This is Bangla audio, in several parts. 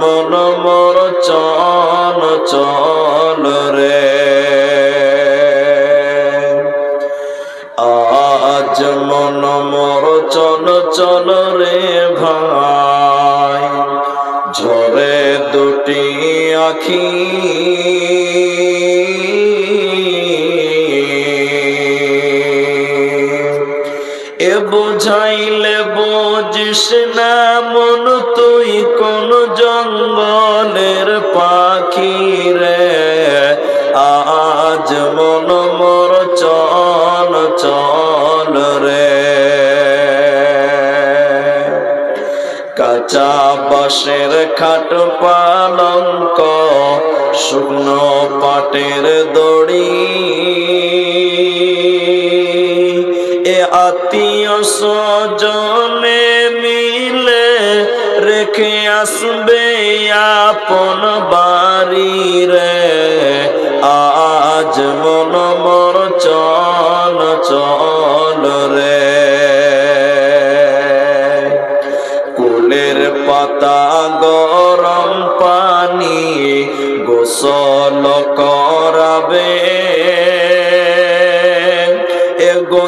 মন মর চল চল রে। আজ মন মর চল চল রে ভাই। ঝরে দুটি আখি। এ বুঝাইলে বুঝিস না কোন জঙ্গলের পাখি রে? আজ মন মোর চল চল রে। কাঁচা বাঁশের খাট পালঙ্ক, শুকনো পাটের দড়ি। আত্মীয় স্বজনে মিলে রেখে আসবে আপন বাড়ি রে। আজ মন মর চল চল রে। কুলের পাতা গরম পানি গোসল করাবে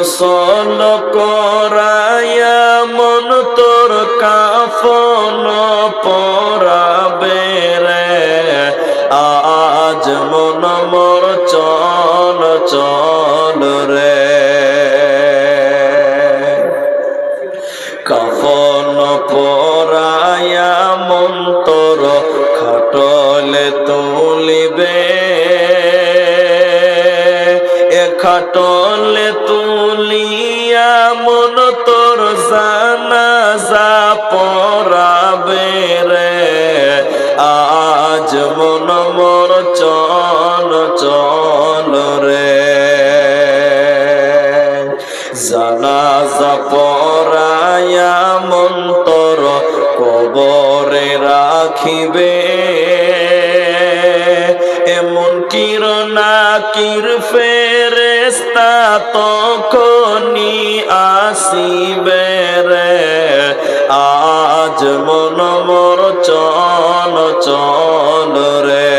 গোসল করায়া মন তোর কাফন পরাবে রে। আজ মন মোর চল চল রে। কাফন পরায়া মন্তর খাটলে তুলিবে খাটলে তুলিয়া মন তোর জানাজা পরাবে রে। আজ মন মোর চল চল রে। জানাজা পরায়া মন্তর কবরে রাখিবে। কিরণা কির ফেরেস্তা তখনি আসিবে রে। আজ মন মোর চল চল রে।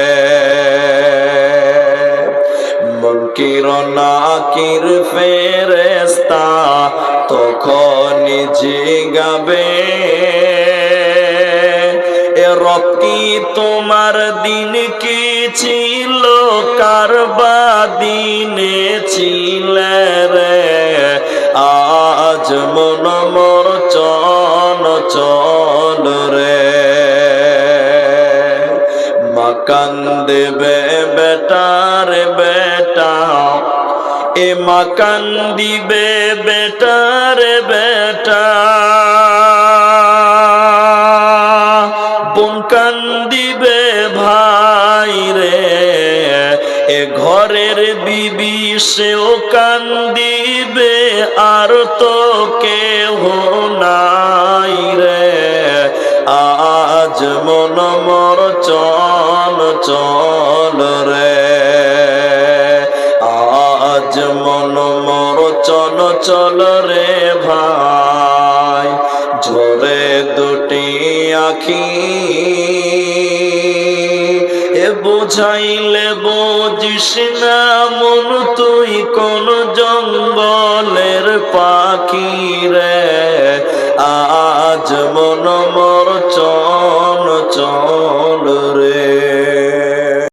মনকিরনা কির ফেরেস্তা তখন জিগাবে তোমার দিন কি ছিল? কারবা দিনে ছিলে রে? আজ মন মোর চল চল রে। মাকান দেবে বেটার বেটা, এ মাকান দিবে বেটার বেটা। বিবি সেও কান দিবে আর তো কেহ নাই রে। আজ মন মর, চল চল রে। আজ মন মর, চল চল রে ভাই। ঝরে দুটি আখি বুঝাইলে বুঝিস না মন তুই কোন জঙ্গলের পাখি রে? আজ মন মর